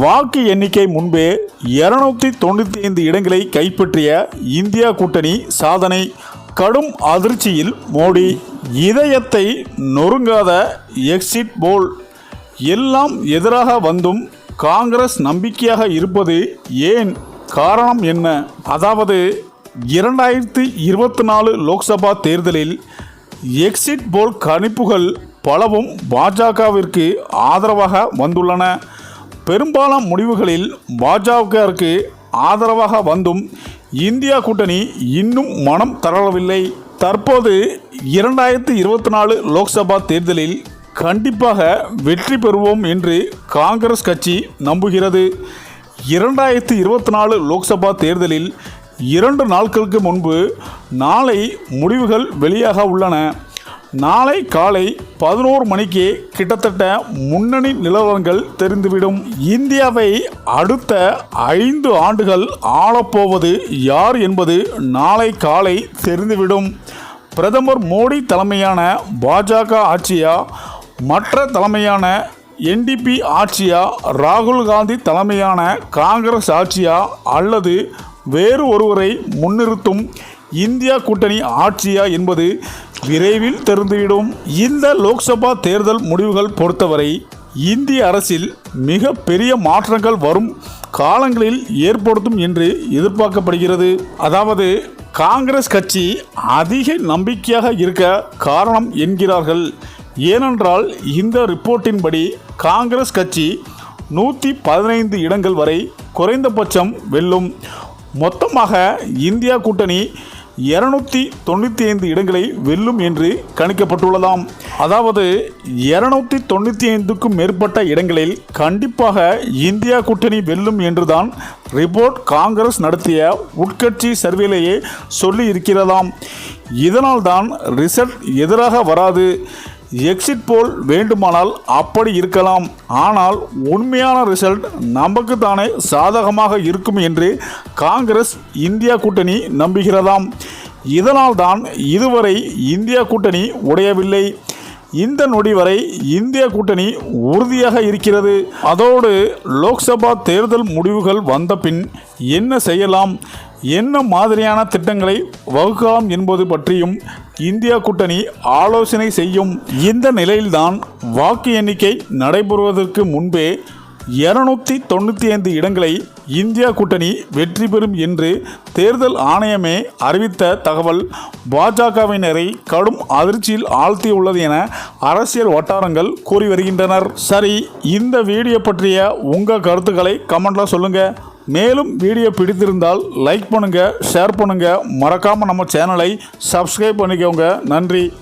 வாக்கு எண்ணிக்கை முன்பே இருநூத்தி தொண்ணூற்றி ஐந்து இடங்களை கைப்பற்றிய இந்தியா கூட்டணி சாதனை. கடும் அதிர்ச்சியில் மோடி இதயத்தை நொறுங்காத எக்ஸிட் போல். எல்லாம் எதிராக வந்தும் காங்கிரஸ் நம்பிக்கையாக இருப்பது ஏன் காரணம் என்ன? அதாவது இரண்டாயிரத்தி இருபத்தி நாலு லோக்சபா தேர்தலில் எக்ஸிட் போல் கணிப்புகள் பலவும் பாஜகவிற்கு ஆதரவாக வந்துள்ளன. பெரும்பாலான முடிவுகளில் பாஜகவிற்கு ஆதரவாக வந்தும் இந்தியா கூட்டணி இன்னும் மனம் தளரவில்லை. தற்போது இரண்டாயிரத்தி இருபத்தி நாலு லோக்சபா தேர்தலில் கண்டிப்பாக வெற்றி பெறுவோம் என்று காங்கிரஸ் கட்சி நம்புகிறது. இரண்டாயிரத்தி இருபத்தி நாலு லோக்சபா தேர்தலில் இரண்டு நாட்களுக்கு முன்பு நாளை முடிவுகள் வெளியாக உள்ளன. நாளை காலை பதினோரு மணிக்கு கிட்டத்தட்ட முன்னணி நிலவரங்கள் தெரிந்துவிடும். இந்தியாவை அடுத்த ஐந்து ஆண்டுகள் ஆளப்போவது யார் என்பது நாளை காலை தெரிந்துவிடும். பிரதமர் மோடி தலைமையான பாஜக ஆட்சியா மற்ற தலைமையான என்டிபி ஆட்சியா ராகுல் காந்தி தலைமையான காங்கிரஸ் ஆட்சியா அல்லது வேறு ஒருவரை முன்னிறுத்தும் இந்தியா கூட்டணி ஆட்சியா என்பது விரைவில் தெரிந்துவிடும். இந்த லோக்சபா தேர்தல் முடிவுகள் பொறுத்தவரை இந்திய அரசில் மிக பெரிய மாற்றங்கள் வரும் காலங்களில் ஏற்படுத்தும் என்று எதிர்பார்க்கப்படுகிறது. அதாவது காங்கிரஸ் கட்சி அதிக நம்பிக்கையாக இருக்க காரணம் என்கிறார்கள். ஏனென்றால் இந்த ரிப்போர்ட்டின்படி காங்கிரஸ் கட்சி நூற்றி பதினைந்து இடங்கள் வரை குறைந்தபட்சம் வெல்லும். மொத்தமாக இந்தியா கூட்டணி இருநூத்தி தொண்ணூற்றி ஐந்து இடங்களை வெல்லும் என்று கணிக்கப்பட்டுள்ளதாம். அதாவது இருநூத்தி தொண்ணூற்றி ஐந்துக்கும் மேற்பட்ட இடங்களில் கண்டிப்பாக இந்தியா கூட்டணி வெல்லும் என்றுதான் ரிப்போர்ட் காங்கிரஸ் நடத்திய உட்கட்சி சர்வேலேயே சொல்லி இருக்கிறதாம் இதனால்தான் ரிசல்ட் எதிராக வராது. எக்ஸிட் போல் வேண்டுமானால் அப்படி இருக்கலாம். ஆனால் உண்மையான ரிசல்ட் நமக்கு தானே சாதகமாக இருக்கும் என்று காங்கிரஸ் இந்தியா கூட்டணி நம்புகிறதாம். இதனால்தான் இதுவரை இந்தியா கூட்டணி உடையவில்லை. இந்த நொடி வரை இந்திய கூட்டணி உறுதியாக இருக்கிறது. அதோடு லோக்சபா தேர்தல் முடிவுகள் வந்த பின் என்ன செய்யலாம் என்ன மாதிரியான திட்டங்களை வகுக்கலாம் என்பது பற்றியும் இந்தியா கூட்டணி ஆலோசனை செய்யும். இந்த நிலையில்தான் வாக்கு எண்ணிக்கை நடைபெறுவதற்கு முன்பே இருநூத்தி தொண்ணூற்றி ஐந்து இடங்களை இந்தியா கூட்டணி வெற்றி பெறும் என்று தேர்தல் ஆணையமே அறிவித்த தகவல் பாஜகவினரை கடும் அதிர்ச்சியில் ஆழ்த்தியுள்ளது என அரசியல் வட்டாரங்கள் கூறி வருகின்றனர். சரி இந்த வீடியோ பற்றிய உங்கள் கருத்துக்களை கமெண்டில் சொல்லுங்கள் மேலும் வீடியோ பிடித்திருந்தால் லைக் பண்ணுங்கள் ஷேர் பண்ணுங்கள் மறக்காமல் நம்ம சேனலை சப்ஸ்கிரைப் பண்ணிக்கோங்க. நன்றி.